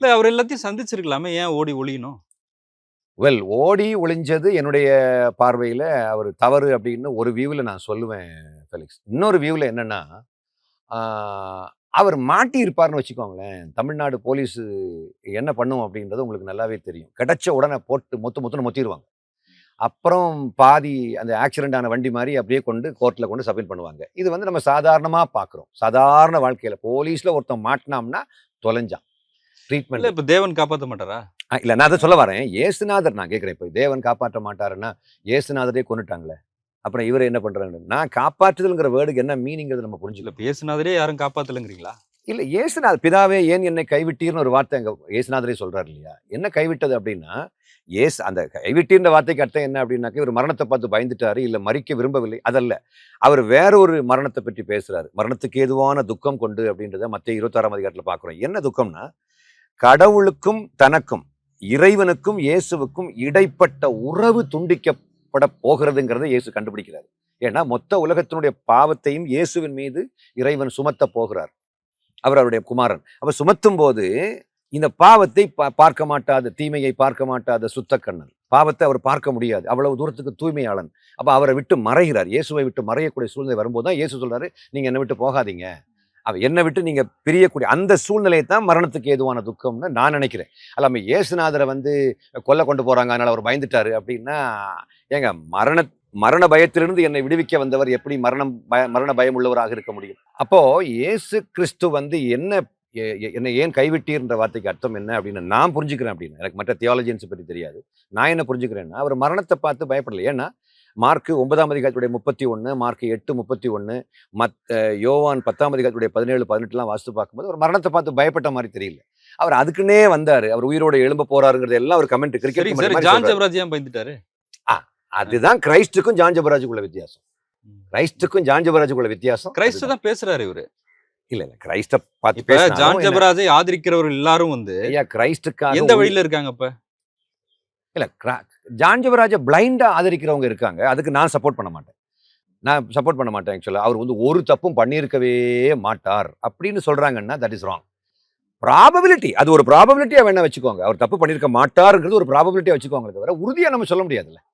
இல்லை அவர் எல்லாத்தையும் சந்திச்சிருக்கலாமே. ஏன் ஓடி ஒளியணும்? வெல் ஓடி ஒளிஞ்சது என்னுடைய பார்வையில் அவர் தவறு அப்படின்னு ஒரு வியூவில் நான் சொல்லுவேன் ஃபெலிக்ஸ் இன்னொரு வியூவில் என்னென்னா அவர் மாட்டியிருப்பார்னு வச்சுக்கோங்களேன். தமிழ்நாடு போலீஸ் என்ன பண்ணும் அப்படின்றது உங்களுக்கு நல்லாவே தெரியும். கிடைச்ச உடனே போட்டு மொத்து மொத்தம் மொத்திடுவாங்க அப்புறம் பாதி அந்த ஆக்சிடென்ட் ஆன வண்டி மாதிரி அப்படியே கொண்டு கோர்ட்டில் கொண்டு சப்மிட் பண்ணுவாங்க. இது வந்து நம்ம சாதாரணமாக பார்க்குறோம். சாதாரண வாழ்க்கையில் போலீஸில் ஒருத்தன் மாட்டினோம்னா தொலைஞ்சான். ட்ரீட்மெண்ட் இப்ப தேவன் காப்பாத்த மாட்டாரா? இல்ல நான் அதை சொல்ல வரேன். ஏசுநாதர் நான் கேட்குறேன். இப்போ தேவன் காப்பாற்ற மாட்டாருன்னா ஏசுநாதரே கொண்டுட்டாங்களே அப்புறம் இவர் என்ன பண்றாங்க நான் காப்பாற்றுதல்ங்கிற வேர்டுக்கு என்ன மீனிங்கிறது நம்ம புரிஞ்சுக்கலாம் இப்ப இயேசுநாதரே யாரும் காப்பாத்தலங்கிறீங்களா? இல்ல ஏசுநாதர் பிதாவே ஏன் என்னை கைவிட்டீர்னு ஒரு வார்த்தை அங்க ஏசுநாதரே சொல்றாரு இல்லையா? என்ன கைவிட்டது அப்படின்னா ஏசு அந்த கைவிட்டீர்ன்ற வார்த்தைக்கு அர்த்தம் என்ன அப்படின்னாக்க இவர் மரணத்தை பார்த்து பயந்துட்டாரு இல்ல மறிக்க விரும்பவில்லை அதல்ல. அவர் வேற ஒரு மரணத்தை பற்றி பேசுறாரு. மரணத்துக்கு ஏதுவான துக்கம் கொண்டு அப்படின்றத மத்திய இருபத்தாறாம் அதிகாரத்துல பார்க்குறோம் என்ன துக்கம்னா கடவுளுக்கும் தனக்கும் இறைவனுக்கும் இயேசுவுக்கும் இடைப்பட்ட உறவு துண்டிக்கப்பட போகிறதுங்கிறதை இயேசு கண்டுபிடிக்கிறார். ஏன்னா மொத்த உலகத்தினுடைய பாவத்தையும் இயேசுவின் மீது இறைவன் சுமத்த போகிறார். அவர் அவருடைய குமாரன். அவர் சுமத்தும் போது இந்த பாவத்தை பா- பார்க்க மாட்டாத தீமையை பார்க்க மாட்டாத சுத்த கண்ணன் பாவத்தை அவர் பார்க்க முடியாது. அவ்வளவு தூரத்துக்கு தூய்மையாளன். அப்போ அவரை விட்டு மறைகிறார். இயேசுவை விட்டு மறையக்கூடிய சூழ்நிலை வரும்போது தான் இயேசு சொல்றாரு நீங்க என்னை விட்டு போகாதீங்க. அவ என்னை விட்டு நீங்கள் பிரியக்கூடிய அந்த சூழ்நிலையை தான் மரணத்துக்கு ஏதுவான துக்கம்னு நான் நினைக்கிறேன். அல்லாமல் இயேசுநாதரை வந்து கொல்ல கொண்டு போகிறாங்க அதனால் அவர் பயந்துட்டாரு அப்படின்னா ஏங்க மரண மரண பயத்திலிருந்து என்னை விடுவிக்க வந்தவர் எப்படி மரணம் பய மரண பயம் உள்ளவராக இருக்க முடியும்? அப்போது இயேசு கிறிஸ்து வந்து என்ன என்னை ஏன் கைவிட்டீர்ன்ற வார்த்தைக்கு அர்த்தம் என்ன அப்படின்னு நான் புரிஞ்சுக்கிறேன் அப்படின்னு. எனக்கு மற்ற தியாலஜியன்ஸ் பற்றி தெரியாது. நான் என்ன புரிஞ்சுக்கிறேன்னா அவர் மரணத்தை பார்த்து பயப்படலை. ஏன்னா மார்க்கு ஒன்பதாம் அதிகாரத்துடைய முப்பத்தி ஒன்று மார்க் எட்டு முப்பத்தி ஒன்று மத் யோவான் பத்தாம் அதிகாரத்துடைய பதினேழு பதினெட்டுலாம் வாசித்து பார்க்கும்போது அவர் மரணத்தை பார்த்து பயப்பட்ட மாதிரி தெரியல. அவர் அதுக்குன்னே வந்தாரு. அவர் உயிரோட எழும்ப போறாருங்கிறது எல்லாம் ஒரு கமெண்ட் கிரிக்கெட் ஜான் ஜெபராஜ் பயந்துட்டாரு? அதுதான் கிரைஸ்டுக்கும் ஜான் ஜபராஜுக்குள்ள வித்தியாசம். கிரைஸ்டுக்கும் ஜான் ஜபராஜுக்குள்ள வித்தியாசம். கிரைஸ்ட். தான் பேசுறாரு இவரு. இல்ல இல்ல கிரைஸ்ட பார்த்து ஜான் ஜெபராஜை ஆதரிக்கிறவர் எல்லாரும் வந்து ஐயா கிரைஸ்டுக்காக எந்த வழியில இருக்காங்க இப்ப? இல்லை கிரா- ஜான் ஜபராஜ ஆதரிக்கிறவங்க இருக்காங்க. அதுக்கு நான் சப்போர்ட் பண்ண மாட்டேன். நான் சப்போர்ட் பண்ண மாட்டேன் ஆக்சுவலாக அவர் வந்து ஒரு தப்பும் பண்ணியிருக்கவே மாட்டார். அப்படின்னு சொல்கிறாங்கன்னா தட் இஸ் ராங் ப்ராபபிலிட்டி அது ஒரு ப்ராபபிலிட்டியாக வேணால் வச்சுக்கோங்க. அவர் தப்பு பண்ணியிருக்க மாட்டாருங்கிறது ஒரு ப்ராபபிலிட்டியாக வச்சுக்கோங்க தவிர உறுதியாக நம்ம சொல்ல முடியாதுல்ல.